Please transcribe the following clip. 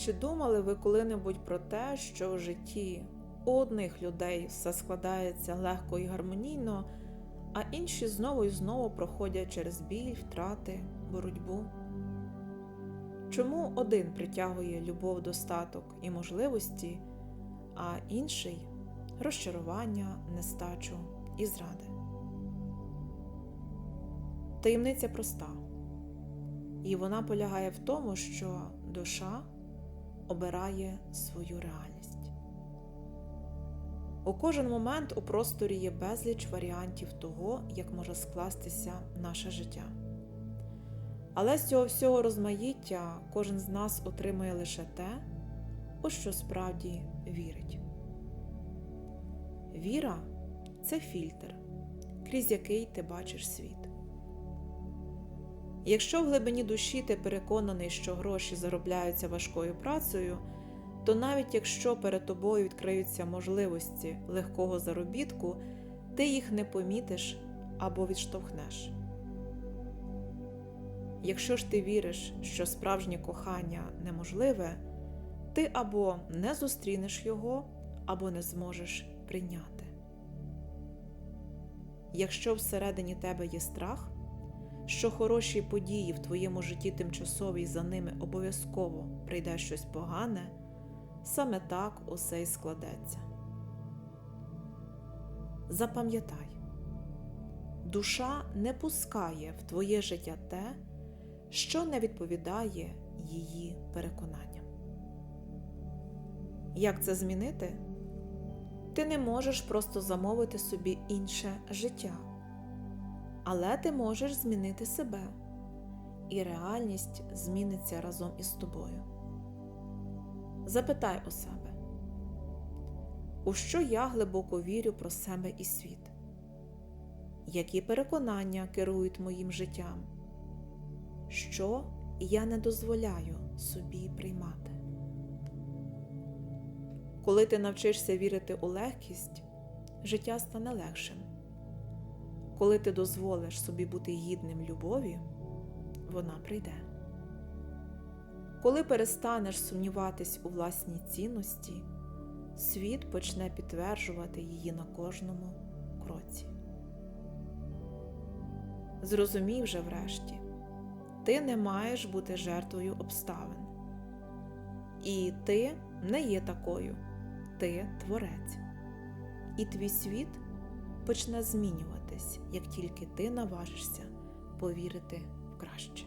Чи думали ви коли-небудь про те, що в житті одних людей все складається легко і гармонійно, а інші знову і знову проходять через біль, втрати, боротьбу? Чому один притягує любов, достаток і можливості, а інший розчарування, нестачу і зради? Таємниця проста, і вона полягає в тому, що душа обирає свою реальність. У кожен момент у просторі є безліч варіантів того, як може скластися наше життя. Але з цього всього розмаїття кожен з нас отримує лише те, у що справді вірить. Віра це фільтр, крізь який ти бачиш світ. Якщо в глибині душі ти переконаний, що гроші заробляються важкою працею, то навіть якщо перед тобою відкриються можливості легкого заробітку, ти їх не помітиш або відштовхнеш. Якщо ж ти віриш, що справжнє кохання неможливе, ти або не зустрінеш його, або не зможеш прийняти. Якщо всередині тебе є страх, що хороші події в твоєму житті тимчасові за ними обов'язково прийде щось погане, саме так усе й складеться. Запам'ятай, душа не пускає в твоє життя те, що не відповідає її переконанням. Як це змінити? Ти не можеш просто замовити собі інше життя але ти можеш змінити себе, і реальність зміниться разом із тобою. Запитай у себе, у що я глибоко вірю про себе і світ? Які переконання керують моїм життям? Що я не дозволяю собі приймати? Коли ти навчишся вірити у легкість, життя стане легшим. Коли ти дозволиш собі бути гідним любові, вона прийде. Коли перестанеш сумніватись у власній цінності, світ почне підтверджувати її на кожному кроці. Зрозумій вже врешті, ти не маєш бути жертвою обставин. І ти не є такою, ти творець. І твій світ почне змінюватись, як тільки ти наважишся повірити в краще.